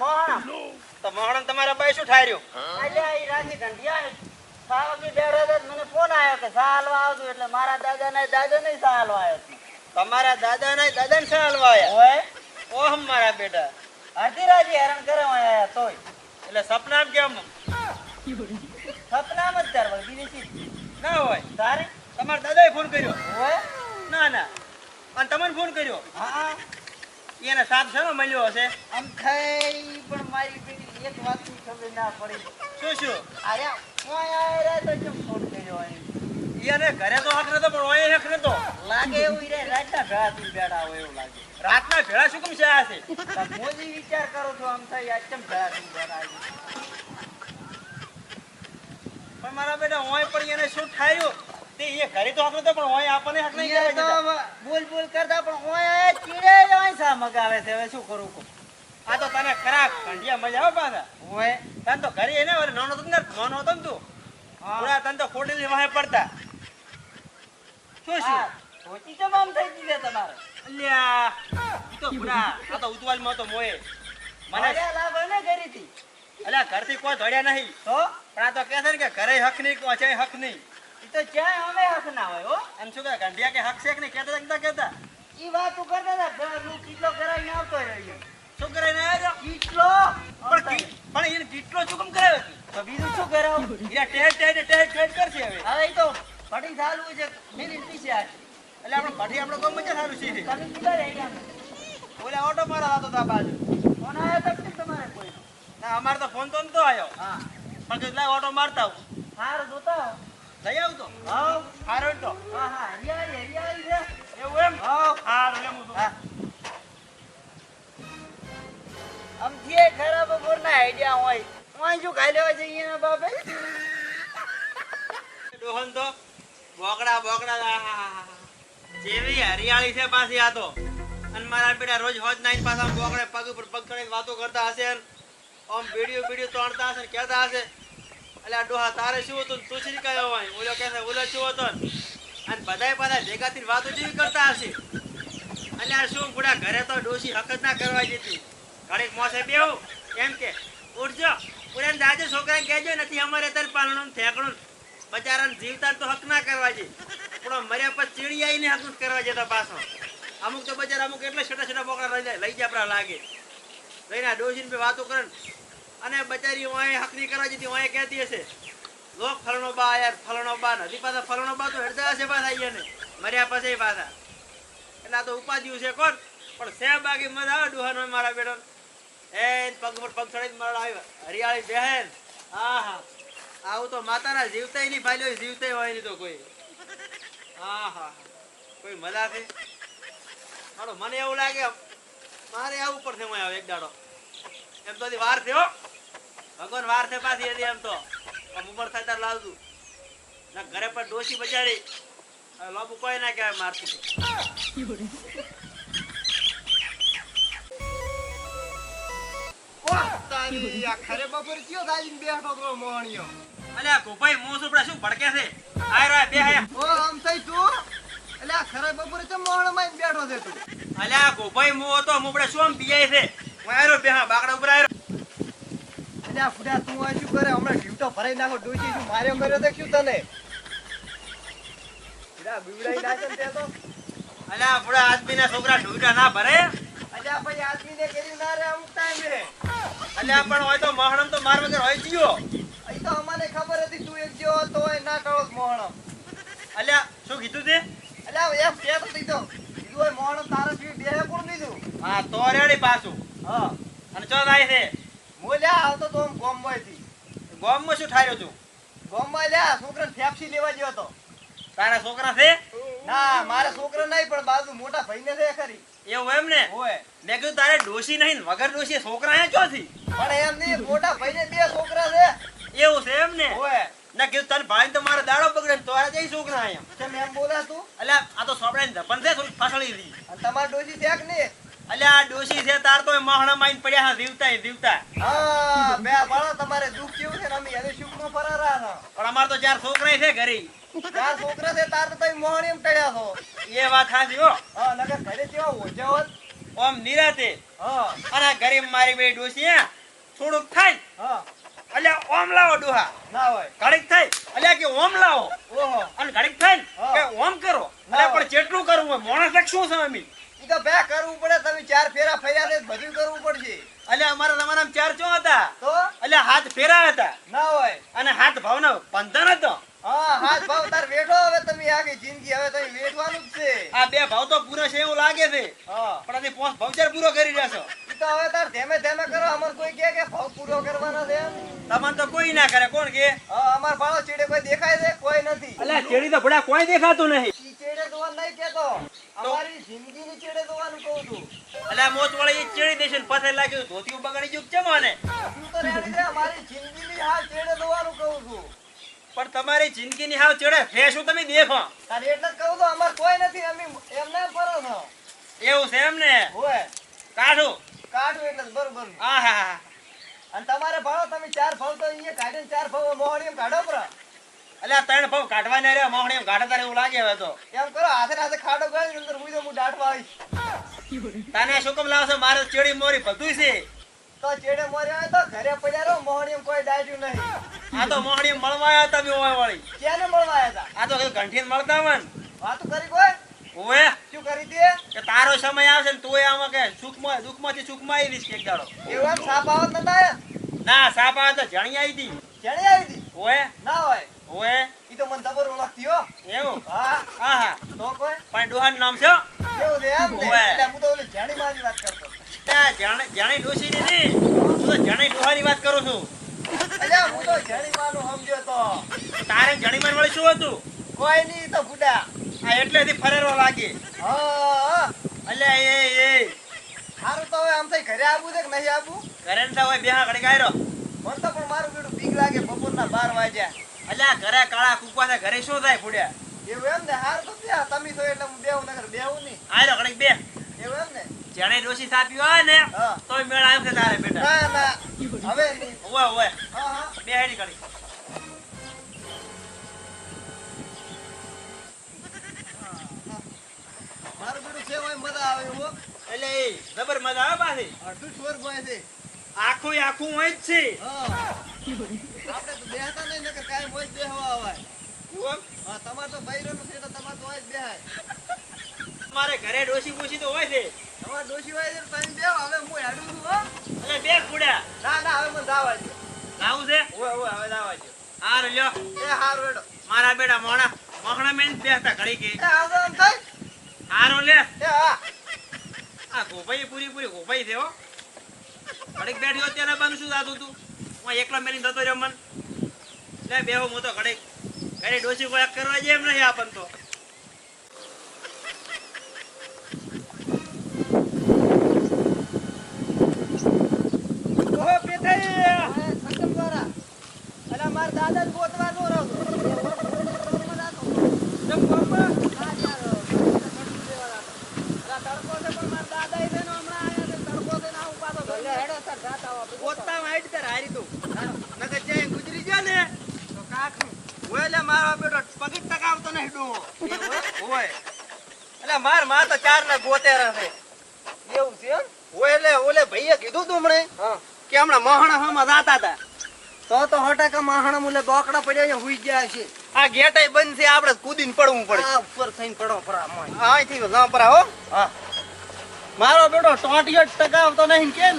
મોહણા? તો તમારા બાઈ શું ઠાર્યું? અલ્યા ઈ રાશી ઢંઢિયા સાવકી બેઠો તો મને ફોન આવ્યો કે સા આવજો એટલે મારા દાદા ને દાદા ને સા આવ્યો તમારા દાદા ના દાદા ને શા હલવા ઓહ મારા બેટા. અડધી રાજી હેરાન કરે આયા તોય. એટલે સપનામ કેમ? સપનામ જ ના હોય. તારે? તમારા દાદાએ ફોન કર્યો? ઓય? ના ના. અને તમને ફોન કર્યો? હા. એને સાપ શેનો મળ્યો હશે? આમ થઈ પણ મારી બેટી એક વાતની ખબર ના પડી. શું શું? આયા ઓય આયા તો કેમ ફોન કર્યો એને? ઘરે તો હક નતો પણ ઓય હક નતો. લાગે એવું રે રાતના ભેળા થી બેઠા હોય એવું લાગે. રાતના ભેળા શું કેમ છે આ છે? મોજી વિચાર કરો છો આમ થઈ આ કેમ ભેળા થી બેઠા છે? પણ મારા બેટા ઓય પણ એને શું થાયું? તે એ ઘરે તો હાથ નતો પણ ઓય આપણને હક નહીં તો. બોલ બોલ કરતા પણ ઓય આયા ચીડે જ ઓય સા મગાવે છે? હવે શું કરું કો આ તો તને ખરાબ કંઢિયા મજા આવે પાછા. ઓય. તને તો ઘરે એને ઓલે નાનો તો ને નાનો તો. તું પૂરા તને તો ખોડેલી વાહે પડતા. શું શું હા તમામ થઈ ગઈ છે તમારે? અલ્યા ઈ તો પૂરા આ તો ઉતવાલમાં તો મોએ. મને લાભ ને કરીથી અલ્યા ઘરથી કોઈ ધોડ્યા નહીં. તો? પણ આ તો કહે છે ને કે ઘરે હક નહીં પહોંચે હક નહીં. ઈ તો ક્યાંય અમે હક ના હોય હો. એમ શું કે ગંઢિયા કે હક છે કે નહીં? કેતા કેતા કહેતા? ઈ વાત તું કરતા હતા ભેળ હું કરાવીને આવતો રહ્યો શું કરાઈને આવ્યો કિલો પણ પણ એને કેટલો ચૂકમ કરાવ્યો તું? બીજું શું કરાવું? Ira TET TET TET TET કરશે હવે. હવે ઈ તો ફટી ચાલુ છે મેરી પીછે આ. એટલે આપણે ભટી આપણે કોઈ મજા સારું છે તમે કીધા રે ઓલા ઓટો મારા હતો તા બાજુ. ફોન આવ્યો તો તમારે કોઈ. ના અમારે તો ફોન તો નતો આવ્યો. હા. પણ કીધું લાય ઓટો મારતા આવું. હાર જોતા લઈ આવતો? હા. હાવ તો. હા હા હરિયાળી હરિયાળી છે. એવું એમ? હાવ હારું તો. હા. આમથી એ ખરાબ બપોરના આઈડિયા હોય. હું શું ખાઈ લેવા જઈએ ને બાપે? ડોહન તો બોકડા બોકડા જેવી હરિયાળી છે પાછી આ તો. અને મારા બેટા રોજ હોજ નાઈન પાછા બોકડે પગ ઉપર પગ કરીને વાતો કરતા હશે આમ બીડીઓ બીડીઓ તોડતા હશે ને કહેતા હશે. એટલે આ ડોહા તારે શું હતું તું શી કયો હોય? ઓલો કહે ઓલો શું હતો? અને બધાય બધા ભેગા થઈને વાતો જેવી કરતા હશે. અને આ શું બુડા ઘરે તો ડોસી હકત ના કરવા દેતી ઘડીક મોસે બેવું એમ કે ઉઠજો પૂરે જાજે છોકરાને કહેજો, નથી અમારે તાર પાલણું ઠેકણું બચારાને જીવતા તો હક ના કરવા જે પણ મર્યા પછી ચીડી આવીને હક કરવા જતા પાછો. અમુક તો બચારા અમુક એટલે છોટા છોટા બોકડા લઈ જાય લઈ જાય લાગે. લઈને ડોસીને ને વાતો કરે અને બચારી વાંહે હક નહીં કરવા જતી વાંહે કહેતી હશે. લોક ફલણો બા યાર, ફલણો બા નથી પાછા ફલણો બા તો હેડતા હશે પાછા અહીંયા મર્યા પછી પાછા. એટલે આ તો ઉપાધિયું છે, કોણ? પણ સે બાકી મજા આવે ડુહાનો મારા બેટો એ પગ પર પગ ચડાઈને મારા આવ્યા હરિયાળી બહેન. હા હા. આવું તો માતાના જીવતાય નહીં ફાલ્યો જીવતાય હોય નહીં તો કોઈ. હા હા કોઈ મજા છે? હાલો, મને એવું લાગે, મારે આવું પડશે હું આવે એક દાડો. એમ તો વાર થયો. ભગવાન વાર છે પાછી એમ તો. ઉંમર થાય ત્યારે લાવજો. ના ઘરે પર ડોસી બચાડી લોબુ કોઈ ના કહેવાય મારતું ખરે બપોરે કયો દાજીને બેઠો તો મોહણીયો? અલ્યા ગોપાઈ મો સુપડા શું ભડકે છે? આય રે બે આયા ઓ આમ થઈ તું? અલ્યા ખરે બપોર તો મોહણમાં બેઠો છે તું. અલ્યા ગોપાઈ મો તો મુબડે શું આમ પીજાય છે? હું આયરો બે હા બાકડા ઉપર આયરો. ફુડા તું આ શું કરે? હમણાં ઢીવટો ભરાઈ નાખો ડોસી શું માર્યો કર્યો તો શું તને? ફુડા બીવડાઈ નાખે તે તો. અલ્યા આપણા આદમીના છોકરા ઢૂંઢા ના ભરે. અલ્યા પછી આદમીને કર્યું ના રે અમુક ટાઈમે. અલ્યા પણ હોય તો મહણમ તો માર વગર હોય જીયો અહીં તો અમને ખબર હતી તું એક જેવો હોય ના કરો મોહણમ. અલ્યા શું કીધું તે? અલ્યા એમ હતી તો કીધું હોય મોહણમ તારા જેવી બે કોણ લીધું? હા તો રેડી પાછું. હા. અને ચો થાય છે? મોલ્યા આવતો તો આમ ગોમમાંથી. ગોમમાં શું ઠાર્યો તું ગોમમાં લ્યા છોકરાને ફેફસી લેવા ગયો હતો તારા છોકરા છે? ના મારા છોકરા નહીં પણ બાજુ મોટા ભાઈને છે ખરી. એવું એમ ને? હોય. મેં કીધું તારે ડોશી નહીં વગર ડોશી છોકરા અહીંયા ચોથી પણ એમ નહીં મોટા ભાઈને બે છોકરા છે. એવું છે એમ ને? હોય. ના કીધું તને ભાઈ તો મારો દાડો બગડે તો જઈ છોકરા એમ તેમ એમ બોલા તું? અલ્યા આ તો સોપડાની ધપન છે થોડી ફસળી તમાર ડોશી છે કે નહીં? અલ્યા આ ડોશી છે તાર તો મહણા માઈન પડ્યા હા જીવતા જીવતા હા બે બાળા તમારે દુઃખ કેવું છે ને અમે એને સુખમાં ફરારા હતા પણ અમાર તો ચાર છોકરા છે ઘરે. ચાર છોકરા છે તાર તો તમે મોહણી એમ છો. એ વાત સાચી હો. હા નકર ઘરે જેવા ઓછા હોત. ઓમ નિરાતે. હા. અને ઘરે મારી બે ડોસી હે, થોડુંક થાય. હા. અલ્યા ઓમ લાવો ડોહા. ના હોય. ઘડીક થાય. અલ્યા કે ઓમ લાવો. ઓહો. અને ઘડીક થાય કે ઓમ કરો. અલ્યા પણ જેટલું કરવું હોય મોણસ શું છે અમી? તો બે કરવું પડે તમે ચાર ફેરા ફર્યા છે બધું કરવું પડશે. અલ્યા અમારા જમાનામાં ચાર ચો હતા? તો? અલ્યા હાથ ફેરા હતા. ના હોય. અને હાથ ભાવનો બંધન હતો. હા હાથ ભાવ તાર વેઠો હવે તમે આખી જિંદગી હવે તમે વેઠવાનું જ છે. આ બે ભાવ તો પૂરો છે એવું લાગે છે. પણ પોસ ભાવચાર પૂરો કરી રહ્યા છો. તો હવે તાર ધેમે ધેમે કરો અમર કોઈ કે ભાવ પૂરો કરવાનો છે તમને તો કોઈ ના કરે કોણ કે અમાર ભાળો ચીડે કોઈ દેખાય છે? કોઈ નથી. અલ્યા ચેડી તો ભડા કોઈ દેખાતું નહીં. ઈ ચેડે જોવાનું નહીં કેતો અમારી જિંદગીની ચેડે જોવાનું કહું છું. અલ્યા મોત વાળી ચેડી દેશે ને પછી લાગ્યું. ધોતી બગાડી ગયું છે મને તું તો રેડી છે અમારી જિંદગીની હાલ ચેડે જોવાનું કહું છું. પણ તમારી જિંદગીની હાવ ચેડે ફે શું તમે દેખો. તારે એટલે જ કહું તો અમાર કોઈ નથી અમે એમને ફરો છો. એવું છે એમ ને? હોય કાઢું. કાઢું એટલે બરોબર હા અને તમારે ભાળો તમે ચાર ભાવ તો અહીંયા કાઢીને ચાર ભાવ મોહણી એમ કાઢો પર અલ્યા ત્રણ ભાવ કાઢવા ને રહ્યા મોહણી કાઢે તારે એવું લાગે હવે તો. એમ કરો હાથે હાથે ખાડો ગાળી અંદર હું તો હું દાટવા આવીશ તને શું કેમ લાવશે? મારે ચેડી મોરી બધું છે. તો ચેડે મોરી હોય તો ઘરે પડ્યા રહો મોહણી કોઈ દાટ્યું નહીં. આ તો મોહણી મળવા આવ્યા હતા બી હોય વાળી. ક્યાંને મળવા આવ્યા હતા આ તો ઘંટી મળતા હોય વાત કરી કોઈ? ઓએ શું કરી દે કે તારો સમય આવશે ને તું આમાં કે સુખમાં દુઃખમાંથી સુખમાં આવી કે એક દાડો. એવું સાપ આવત નતા ના સાપ આવે તો જણી આવી હતી. જણી આવી હતી? ઓએ ના હોય. ઓએ ઈ તો મને જબર ઓળખતી હો. એવું? હા. હા તો કોઈ? પણ ડોહાનું નામ છે કેવું છે એમ ને? એટલે હું તો ઓલી જેણી મારી વાત કરતો. જાણે જાણે ડોશીની નહીં હું તો જાણે ડોહાની વાત કરું છું. અલ્યા હું તો જેણી માનું સમજ્યો તો. તારે જાણી માન વાળી શું હતું? કોઈ નહીં તો બુડા આ એટલેથી ફરેરવા લાગે. હા. હા અલ્યા એ એ. સારું તો હવે આમ થઈ ઘરે આવું છે કે નહીં આવું? ઘરે ને હોય બેહા ઘડી ગાયરો મને તો પણ મારું બેડું બીક લાગે બપોરના બાર વાગ્યા. અલ્યા ઘરે કાળા કુકવા છે ઘરે શું થાય ફૂડ્યા એવું એમ ને હાર તો ત્યાં તમે તો એટલે હું બેહું નગર બેહું નહીં. આયરો ઘડીક બે. એવું એમ ને? જાણે ડોશી સાપી હોય ને હા. મેળ આમ છે તારે બેટા. ના ના. હવે નહીં. ઓવે ઓવે હા હા. બે હેડી ઘડી મારું બેડું છે હોય મજા આવે હો. એટલે જબર મજા આવે પાછી? અડધું સ્વર્ગ હોય છે. આખું આખું હોય જ છે. હા. આપણે બેહતા મારે ઘરે ડોશી પૂછી તો હોય છે. તમારે ડોશી હોય છે તમે બેહો હવે હું હેડું છું હો એટલે બે ફૂડ્યા ના ના હવે મને જાવા દો લાવું છે? ઓય ઓય હવે જાવા દો હાર લ્યો. એ હારું હેડો મારા બેટા મોણા. મોહણા મેં જ બેસતા ઘડી કે. હારો લે. એ હા આ ગોપાઈ પૂરી પૂરી ગોપાઈ છે હો. ઘડીક બેઠ્યો ત્યારે બંધ શું થતું તું. હું એકલો મેલી થતો રહ્યો મન. લે બેહો હું તો ઘડીક ઘરે ડોસી કોઈ કરવા જેમ નહીં આપણ તો. મારા દાદા જ ગોતવા નો રહો જમ બાપા પોતા વાઈટ તાર હારી તું નકર જાય ગુજરી જા ને તો કાખું ઓય લે મારો બેટો પગી ટકાવતો નહીં ડો ઓય એટલે મારમાં તો ચાર ને ગોતેરા છે. એવું છે ઓલે ઓલે ભાઈએ કીધું તું હમણે કે હમણાં મહાણા હામાં જાતા હતા તો તો હટાકા માહણા મુલે બોકડા પડ્યા હુઈ ગયા છે. આ ગેટ બંધ છે આપણે કૂદીને પડવું પડે. આ ઉપર થઈને પડો પરા મોય અહીંથી પરા હો હા. મારો બેટો ટોટિયો ટકાવતો નહીં કેમ?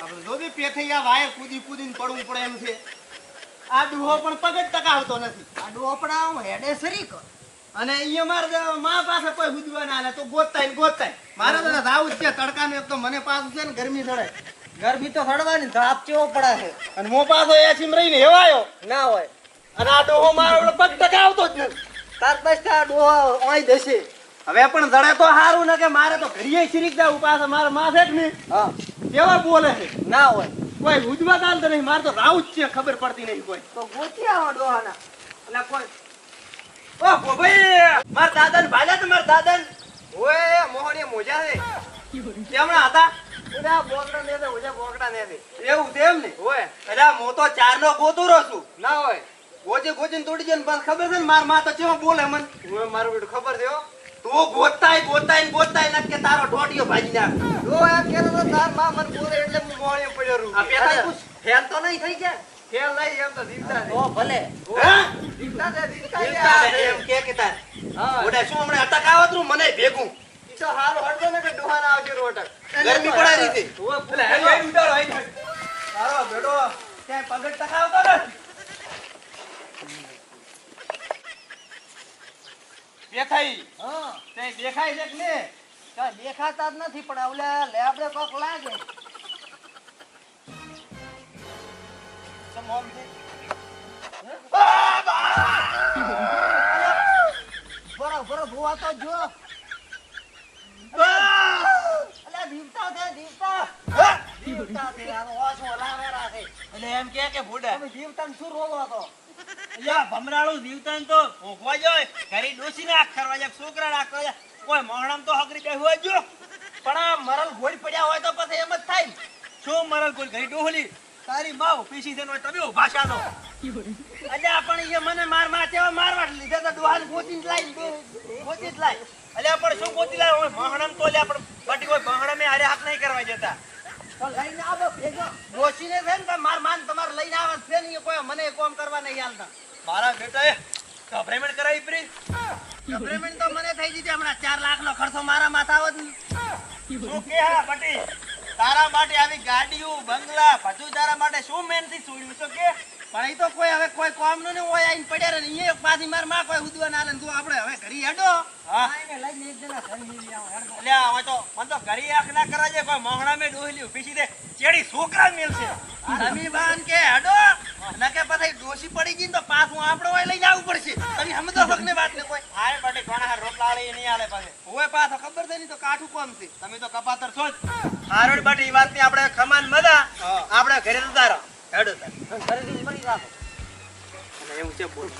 આપણે જો બી પેથૈયા વાયર કૂદી કૂદીને પડવું પડે એમ છે. આ ડુહો પણ પગ જ ટકાવતો નથી. આ ડોપડા હું હેડે સરી કર અને અહીંયા મારે મા પાસે કોઈ હુદવા ના આલે તો ગોતતા ગોતતા મારે તો રાવ છે તડકા ને તો મને પાસ છે ને ગરમી સડે ગરમી તો સડવાની ધાપ ચેવો પડે છે? અને મો પાછો એસીમ રહીને હેવાયો. ના હોય. અને આ ડોહો મારો પગ ટકાવતો જ નથી. તાર બસ આ ડોહો ઓય દેશે હવે પણ જડે તો સારું ને કે મારે તો ઘડીએ શીરીક જાવ પાસે મારે માથે જ નહીં. હા. કેવા બોલે છે? ના હોય. કોઈ હુદવા ચાલતો નહીં મારે તો રાવ જ છે ખબર પડતી નહીં કોઈ. તો ગોતી આવો ડોહાના. એટલે કોઈ ઓ માર તો માર દાદા ઓય મોહણી મોજા છે કેમણા હતા? ઓલા બોકડા ને દે ઓજા બોકડા ને દે. એવું છે ને? ઓય એટલે હું તો ચાર નો ગોતુરો છું. ના હોય. ગોજે ગોજે તોડી જાય ને બસ ખબર છે ને મારમાં તો ચેવા બોલે મન? મારું બેટું ખબર છે તું ગોતાય ગોતાય ગોતાય ને કે તારો ઢોટિયો ભાજી નાખ. જો આ કેરો તારમાં મને બોલે એટલે હું પડ્યો આ ફેલ તો નહીં થઈ ગયા ખેલ નહીં એમ તો જીવતા છે. તો ભલે. જીવતા છે જીવતા છે. જીવતા આ છે છે. એમ કે કે તાર. ઓડા શું હમણાં અટક આવત રું મને ભેગું. ઈ તો હારું હળજો ને કે ડોહાના આવજો રોટક. ગરમી પડે રીતે. ઓય પેલા હેડ હેડ ઉડાડો હેડ તારો બેડો ક્યાંય પગડ ટકાવતો નથી. દેખાઈ હા. તે દેખાય છે કે ને દેખાતા જ નથી પણ ઓલા લેબડે કોક લાગે. કરવા કોઈ આ મરલ ઘોડી પડ્યા હોય તો પછી એમ જ થાય શું મરલ કોઈ ઘરી ડોહલી? તારી માવ પીસી દેનો તમે ઊભા શાનો અલ્યા પણ એ મને માર માર તેવા મારવા લીધા તો દુહાન ગોતી જ લાઈ ગોતી જ લાઈ. અલ્યા પણ શું ગોતી લાઈ હોય મહણમ તો લ્યા પણ બટી કોઈ મોહણમે હારે હાથ નહીં કરવા જતા લઈને આવો ભેગો. ડોશીને છે ને માર માન તમારે લઈને આવે છે ને કોઈ. મને કોમ કરવા નહીં હાલતા. મારા બેટાએ ગભરેમેન્ટ કરાવી પ્રી. ગભરેમેન્ટ તો મને થઈ ગઈ હમણાં ચાર લાખ નો ખર્ચો મારા માથા આવત શું કે હા બટી? તારા માટે આવી ગાડીઓ બંગલા બધું તારા માટે શું મહેનથી છોડ્યું છો કે? પણ એ તો કોઈ હવે કોઈ કોમનું ને હોય આઈને પડ્યા રહે અહીંયા પાછી મારમાં કોઈ ઉદવા ના લે ને તું આપણે હવે ઘરી હેડો. હા. લઈને એક જણા ઘરે મિલી આવો હેડો. હવે તો મને તો ઘરી આંખ ના કરાજે કોઈ મોહણા મે ડોહલી ઊભી છે ચેડી છોકરા મેલશે. રમી બાન કે હેડો. નકે પછી ડોસી પડી ગઈ તો પાછું આપણો લઈ જવું પડશે. તમે સમજો છો ને વાત ને કોઈ. હારે બટે ઘણા હાર રોટલા વાળી નહીં આલે પાછે. હોય પાછો ખબર છે નહીં તો કાઠું કોમ છે. તમે તો કપાતર છો જ. હારોડ બટે એ વાતની આપણે ખમાન મજા. આપણે ઘરે તો રહો હેડો તાર ખરીદી મળી રાખો અને એવું છે બોલ.